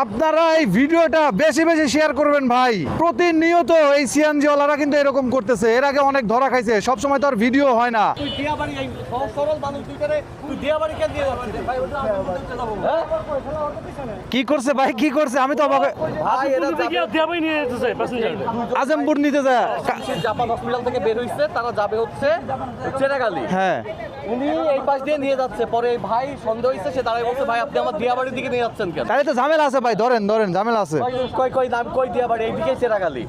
আপনারা এই ভিডিওটা বেশি বেশি শেয়ার করবেন ভাই। প্রতিনিয়ত এই সিএনজি ওয়ালারা কিন্তু এরকম করতেছে। এর আগে অনেক ধরা খাইছে। সব সময় তো আর ভিডিও হয় না। হ্যাঁ? কি করছে ভাই? কি করছে? আমি তো অবাক আজমপুর নিতে যা জাপান হসপিটাল থেকে বের হইছে তারা যাবে হচ্ছে চেরাগালি হ্যাঁ। উনি এই পাশ দিয়ে নিয়ে যাচ্ছে। পরে ভাই সন্দেহ হইছে সে দাঁড়ায় বলছে ভাই আপনি আমার দিয়া বাড়ির দিকে নিয়ে যাচ্ছেন কেন? তাহলে তো ঝামেলা আছে ভাই ধরেন ধরেন ঝামেলা আছে। কই কই দাম কই দিয়া বাড়ি? এইদিকে সেরা গালি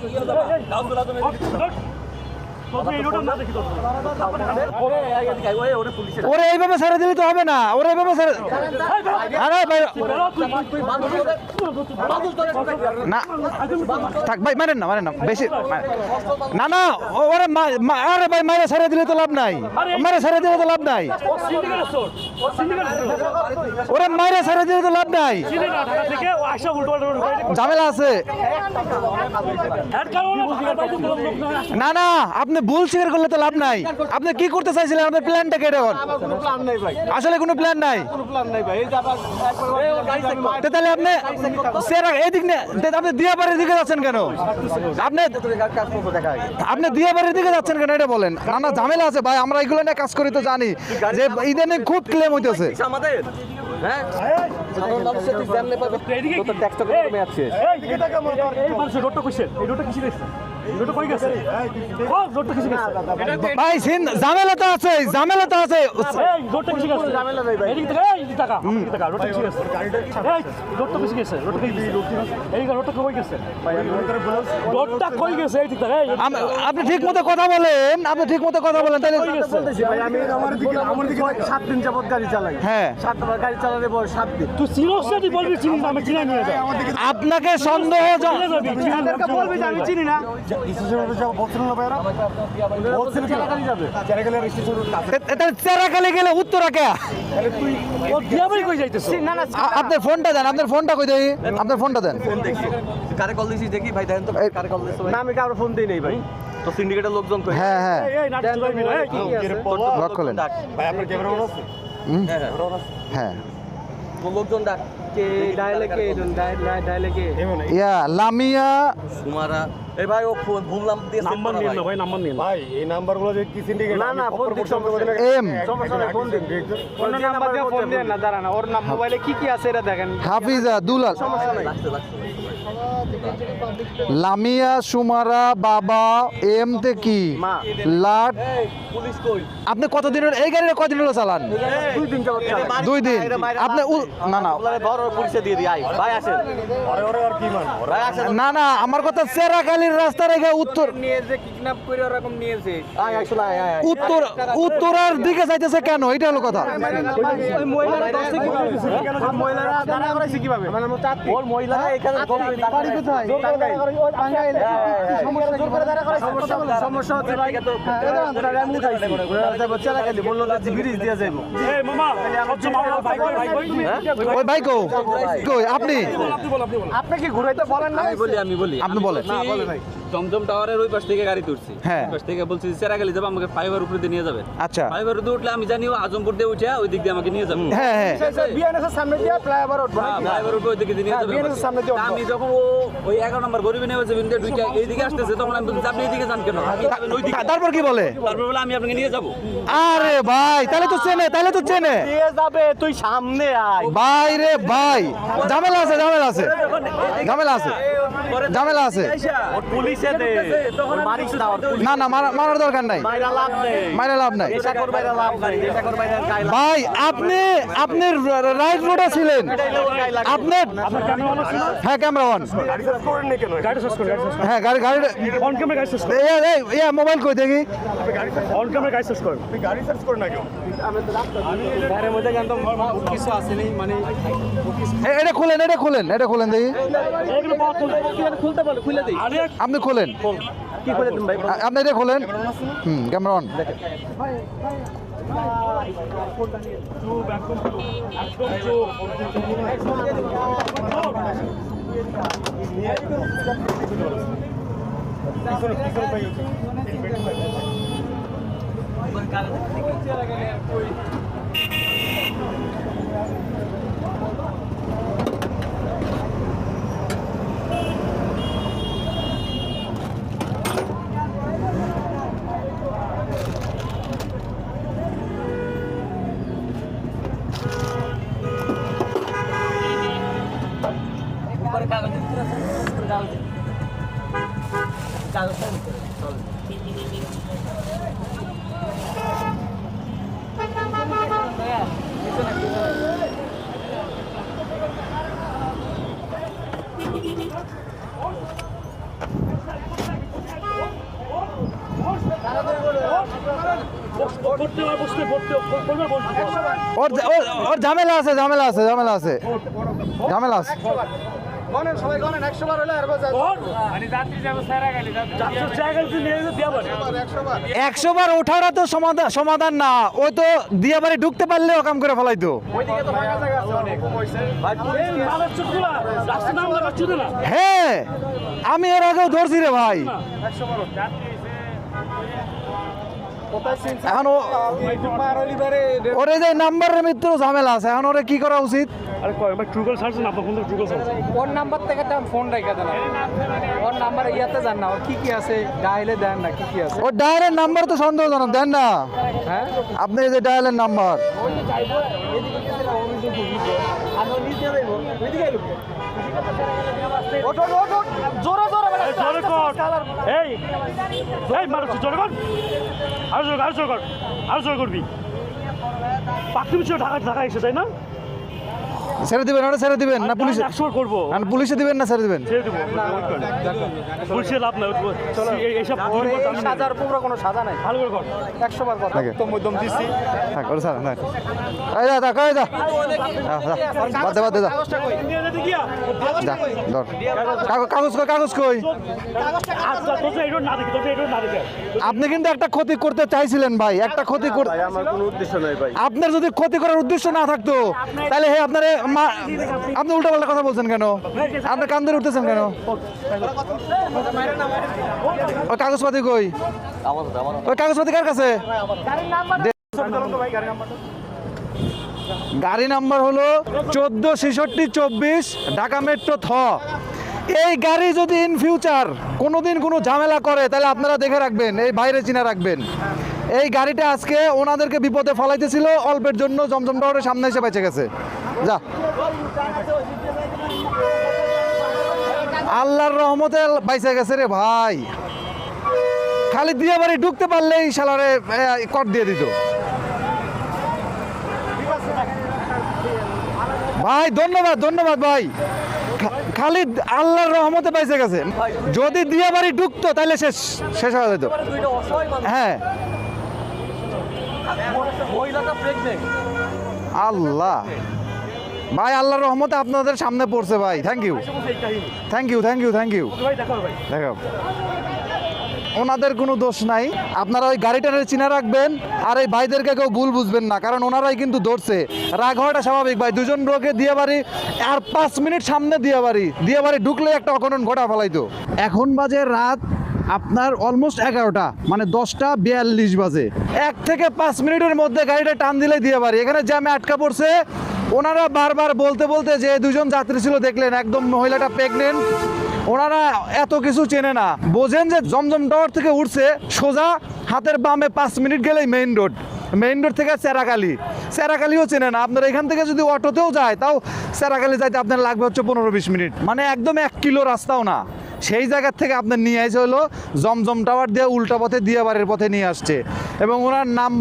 ওরে ওরে পুলিশের ওরে এইভাবে ছেড়ে দিলে তো হবে না ওরে এইভাবে ছেড়ে আরে ভাই না থাক ভাই মারেন না মারেন না বেশি না না ওরে আরে ভাই মারে ছেড়ে দিলে তো লাভ নাই মারে ছেড়ে দিলে তো লাভ নাই ওরে মারে ছেড়ে দিলে তো লাভ নাই ঝামেলা আছে না না আপনি ভুল স্বীকার করলে তো লাভ নাই আপনি কি করতে চাইছিলেন আপনার প্ল্যানটা কেটে এখন কোনো প্ল্যান নাই ভাই আসলে কোনো প্ল্যান নাই তাহলে আপনি সেরা এদিক আপনি দিয়াবাড়ির দিকে যাচ্ছেন কেন আপনি আপনি দিয়াবাড়ির দিকে যাচ্ছেন কেন এটা বলেন না না ঝামেলা আছে ভাই আমরা এগুলো নিয়ে কাজ করি তো জানি যে ইদানিং খুব ক্লেম হইতেছে আমাদের হ্যাঁ ভাই সিন ঝামেলা তো আছে ঝামেলা তো আছে। আপনি ঠিক মতো কথা বলেন আপনি ঠিক মতো কথা বলেন তাহলে আমার দিকে আমার দিকে সাত দিন যাবত গাড়ি চালাই। হ্যাঁ। সাতবার গাড়ি চালালে বল সাত দিন। আপনাকে সন্দেহ বলবি আমি চিনি না। চেরাকালে গেলে উত্তরা কে? না না আ- আপনার ফোনটা দেন আপনার ফোনটা কই দেই? আপনার ফোনটা দেন। কারে কল দিছিস দেখি ভাই দেখেন তো। কারে কল দিছিস না আমি কারও ফোন দেই নাই ভাই। তো সিন্ডিকেটের লোকজন কই? হ্যাঁ হ্যাঁ। ভাই আপনার ক্যামেরা অন আছে হ্যাঁ হ্যাঁ। হ্যাঁ। লোকজন ডাক। কে কে ডায়ালে কে ইয়া লামিয়া সুমারা এই ভাই ও ফোন ভুললাম দিয়ে নাম্বার নিন না ভাই ভাই এই নাম্বারগুলো যে কি সিন্ডিকেট না না ফোন দিন এম সমস্যা নেই ফোন দিন। অন্য নাম্বার দিয়ে ফোন দেন। না দাঁড়ান ওর নাম মোবাইলে কি কি আছে এটা দেখেন। হাফিজা দুলাল। সমস্যা নেই। লামিয়া সুমারা বাবা এম তে কি? মা। লাট আপনি কতদিনের এই গাড়িটা কতদিন হলো চালান? দুই দিন যাবত চালাই। দুই দিন। আপনি না না। আপনারা ধর ওর পুলিশে দিয়ে দিই। আই ভাই আসেন। ওরে ওরে আর কি মান? ভাই আসেন। না না আমার কথা চেরাকালির রাস্তা রেখে উত্তর উত্তর উত্তরার দিকে যাইতেছে কেন? এটা হলো কথা। কোথায়? সমস্যা? হচ্ছে ভাই যাবে চেলা গেলি বলল যে ব্রিজ দিয়ে যাইবো। ওই ভাই কো কই? আপনি? আপনি কি ঘুরাইতে বলেন না বলি আমি বলি। আপনি বলেন। জমজম টাওয়ারের ওই পাশ থেকে গাড়ি তুলছি। হ্যাঁ। পাশ থেকে বলছি সেরাগালি যাবে আমাকে ফাইবার উপরে দিয়ে নিয়ে যাবে। আচ্ছা। ফাইবার উপরে উঠলে আমি জানি আজমপুর দিয়ে উঠে ওই দিক দিয়ে আমাকে নিয়ে যাবে। হ্যাঁ হ্যাঁ। সামনে দিয়ে ফ্লাইওভার উঠবো হ্যাঁ, ফাইবার উপরে ওই দিকে নিয়ে হ্যাঁ, যাবে সামনে দিয়ে আমি যখন ও ওই এগারো নম্বর গরিবে নেওয়া যাবেন ঢুকে এইদিকে আসতেছে তখন আমি বলছি আপনি এইদিকে যান কেন? ওই দিকে তারপর কি বলে? তারপর বলে আমি আপনাকে নিয়ে যাব। আরে ভাই তাহলে তো চেনে তাহলে তো চেনে। দিয়ে যাবে তুই সামনে আয়। ভাই রে ভাই ঝামেলা আছে ঝামেলা আছে। ঝামেলা আছে ঝামেলা আছে। ওর পুলিশে দে মারিস না না না মারার দরকার নাই। মাইরা লাভ নেই। মাইরে লাভ নাই। এটা কর মাইরা লাভ নাই এটা কর মাইরা গায়ে ভাই আপনি আপনি রাইট রোডে ছিলেন। আপনি হ্যাঁ ক্যামেরা অন গাড়ি সার্চ করেন না কেন? গাড়ি সার্চ করেন হ্যাঁ গাড়ি গাড়ি অন ক্যামেরা গাড়ি সার্চ এই এই মোবাইল কই দেখি? অন ক্যামেরা গাড়ি সার্চ করেন। গাড়ি সার্চ করেন না কেন? গায়ের মধ্যে কিন্তু কিছু আসেনি মানে এটা খুলেন এটা খুলেন এটা খুলেন দেখি। খুলতে বলে খুলে দিই আপনি খুলেন? কি দিন ভাই? আপনি এটা খুলেন? হুম ক্যামেরা অন পিছনে পিছনে ঝামেলা আছে ঝামেলা আছে ঝামেলা আছে। ঝামেলা আছে। গণেন সবাই গণেন একশো বার হলে আর বাজার। যাত্রার জায়গায় তুই নিয়ে যেতে দিয়ে পারে একশো বার ওঠাটা তো সমাধান সমাধান না। ওই তো দিয়ে ঢুকতে পারলে কাম করে ফেলাইতো। হ্যাঁ আমি এর আগেও ধরছি রে ভাই। এখন ওরে যে নাম্বারের মৃত্যু ঝামেলা আছে এখন ওরে কি করা উচিত? আরে কয় ট্রুকল ছাড়ছেন আপনার ফোন ওর নাম্বার থেকে রেখে দেন ওর নাম্বার ইয়াতে যান না ওর কি কি আছে? ডাইলে দেন না কি কি আছে? ওর ডায়ালের নাম্বার তো সন্দেহজনক দেন না। হ্যাঁ? আপনি এই যে ডায়ালের নাম্বার। জোরে জোরে এই জোরে কর। এই এই মারছ জোরে কর। আর জোরে আর জোরে কর আর জোরে করবি। পাখি ঢাকা ঢাকা এসে তাই না? ছেড়ে দিবেন ওটা ছেড়ে দিবেন না পুলিশে করব। না পুলিশে দিবেন না ছেড়ে দিবেন। ছেড়ে দেবো পুলিশে লাভ নাই এই- এইসব সাজার পুরো কোনো সাজা নাই। ভালো করে কর। একশো বার কথা। তো মধ্যম দিছি থাক এই থাক এই যা। যা, যা। বাদ দে বাদ দে যা ধর। কাগজ কাগজ কই কাগজ কই। আচ্ছা না না দেখে। আপনি কিন্তু একটা ক্ষতি করতে চাইছিলেন ভাই। একটা ক্ষতি কর আমার কোনো উদ্দেশ্য নাই ভাই। আপনার যদি ক্ষতি করার উদ্দেশ্য না থাকতো তাহলে হে আপনার আপনি উল্টা পাল্টা কথা বলছেন কেন? আপনি কান ধরে উঠতেছেন কেন? ওই কাগজপাতি কই? ওই কাগজপাতি কার কাছে? গাড়ি নাম্বার হলো চোদ্দ ছেষট্টি চব্বিশ ঢাকা মেট্রো থ। এই গাড়ি যদি ইন ফিউচার কোনোদিন কোনো ঝামেলা করে, তাহলে আপনারা দেখে রাখবেন, এই বাইরে চিনা রাখবেন। এই গাড়িটা আজকে ওনাদেরকে বিপদে ফলাইতেছিল, অল্পের জন্য জমজম টাওয়ারের সামনে এসে বেঁচে গেছে। যা। আল্লাহর রহমতে বাইসে গেছে রে ভাই। খালি দিয়ে বাড়ি ঢুকতে পারলেই শালারে এ, কট দিয়ে দিত। ভাই ধন্যবাদ ধন্যবাদ ভাই। খালি আল্লাহর রহমতে পাইছে গেছে। যদি দিয়ে বাড়ি ঢুকতো তাহলে শেষ শেষ হয়ে যেত। হ্যাঁ। আল্লাহ। ভাই, আল্লাহর রহমতে আপনাদের সামনে পড়ছে ভাই। Thank you thank you thank you thank you দেখো ওনাদের কোনো দোষ নাই। আপনারা ওই গাড়িটারে চিনা রাখবেন আর এই ভাইদেরকে কেউ ভুল বুঝবেন না, কারণ ওনারাই কিন্তু ধরছে। রাগ হওয়াটা স্বাভাবিক ভাই। দুজন লোকে দিয়ে বাড়ি আর পাঁচ মিনিট সামনে দিয়ে বাড়ি দিয়ে বাড়ি ঢুকলে একটা অঘটন ঘটা ফেলাইতো। এখন বাজে রাত আপনার অলমোস্ট এগারোটা মানে দশটা বিয়াল্লিশ বাজে। এক থেকে পাঁচ মিনিটের মধ্যে গাড়িটা টান দিলে দিয়ে বাড়ি এখানে জ্যামে আটকা পড়ছে। ওনারা বারবার বলতে বলতে যে দুজন যাত্রী ছিল, দেখলেন একদম মহিলাটা প্রেগনেন্ট ওনারা এত কিছু চেনে না। বোঝেন যে জমজম টাওয়ার থেকে উঠছে, সোজা হাতের বামে পাঁচ মিনিট গেলেই মেইন রোড মেইন রোড থেকে চেরাকালি চেরাকালিও চেনে না। আপনার এখান থেকে যদি অটোতেও যায়, তাও চেরাকালি যাইতে আপনার লাগবে হচ্ছে পনেরো বিশ মিনিট। মানে একদম এক কিলো রাস্তাও না। সেই জায়গার থেকে আপনার নিয়ে আসে হলো জমজম টাওয়ার দিয়ে উল্টা পথে দিয়ে বাড়ির পথে নিয়ে আসছে। এবং ওনার নাম